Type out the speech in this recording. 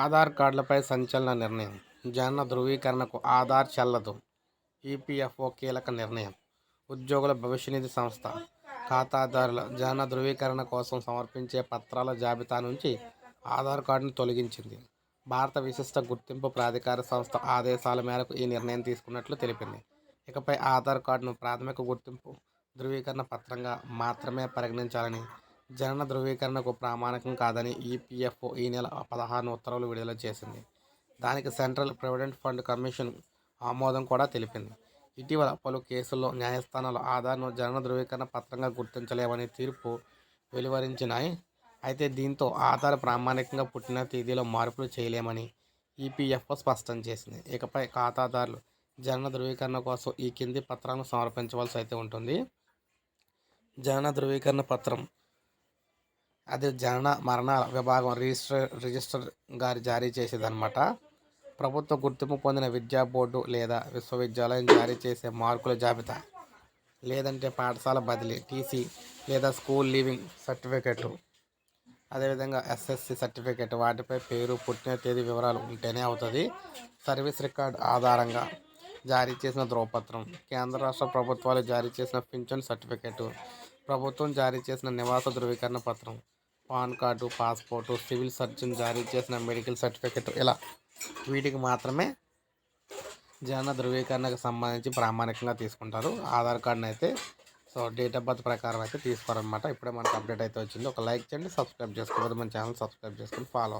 ఆధార్ కార్డులపై సంచలన నిర్ణయం. జనన ధృవీకరణకు ఆధార్ చెల్లదు. ఈపీఎఫ్ఓ కీలక నిర్ణయం. ఉద్యోగుల భవిష్యనిధి సంస్థ. ఖాతాదారుల జనన ధృవీకరణ కోసం సమర్పించే పత్రాల జాబితా నుంచి ఆధార్ కార్డును తొలగించింది. భారత విశిష్ట గుర్తింపు ప్రాధికార సంస్థ ఆదేశాల మేరకు ఈ నిర్ణయం తీసుకున్నట్లు తెలిపింది. ఇకపై ఆధార్ కార్డును ప్రాథమిక గుర్తింపు ధృవీకరణ పత్రంగా మాత్రమే పరిగణించాలని జనన ధృవీకరణకు ప్రామాణికం కాదని ఈపీఎఫ్ఓ ఈ నెల పదహారున ఉత్తర్వులు విడుదల చేసింది. దానికి సెంట్రల్ ప్రావిడెంట్ ఫండ్ కమిషన్ ఆమోదం కూడా తెలిపింది. ఇటీవల పలు కేసుల్లో న్యాయస్థానాలు ఆధార్ను జనన ధృవీకరణ పత్రంగా గుర్తించలేవని తీర్పు వెలువరించినాయి. అయితే దీంతో ఆధార్ ప్రామాణికంగా పుట్టిన తేదీలో మార్పులు చేయలేమని ఈపీఎఫ్ఓ స్పష్టం చేసింది. ఇకపై ఖాతాదారులు జనన ధృవీకరణ కోసం ఈ కింది పత్రాలను సమర్పించవలసి అయితే ఉంటుంది. జనన ధృవీకరణ పత్రం అది జనన మరణాల విభాగం రిజిస్టర్ రిజిస్టర్ గారు జారీ చేసేదన్నమాట. ప్రభుత్వ గుర్తింపు పొందిన విద్యా బోర్డు లేదా విశ్వవిద్యాలయం జారీ చేసే మార్కుల జాబితా లేదంటే పాఠశాల బదిలీ టీసీ లేదా స్కూల్ లీవింగ్ సర్టిఫికెట్. అదేవిధంగా ఎస్ఎస్సి సర్టిఫికేట్ వాటిపై పేరు పుట్టిన తేదీ వివరాలు ఉంటేనే అవుతుంది. సర్వీస్ రికార్డ్ ఆధారంగా జారీ చేసిన ధ్రువపత్రం కేంద్ర రాష్ట్ర ప్రభుత్వాలు జారీ చేసిన పింఛన్ సర్టిఫికేటు. ప్రభుత్వం జారీ చేసిన నివాస ధృవీకరణ పత్రం PAN card passport civil surgeon జారీ చేసిన మెడికల్ సర్టిఫికెట్ ఇలా వీటికి మాత్రమే జనన ధృవీకరణకు సంబంధించి ప్రామాణికంగా తీసుకుంటారు. ఆధార్ కార్డుని అయితే సో డేట్ ఆఫ్ బర్త్ ప్రకారం అయితే తీసుకోరనమాట ఇప్పుడే మనకు అప్డేట్ అయితే వచ్చింది. ఒక లైక్ చేయండి సబ్స్క్రైబ్ చేసుకోవద్దు. మన ఛానల్ సబ్స్క్రైబ్ చేసుకొని ఫాలో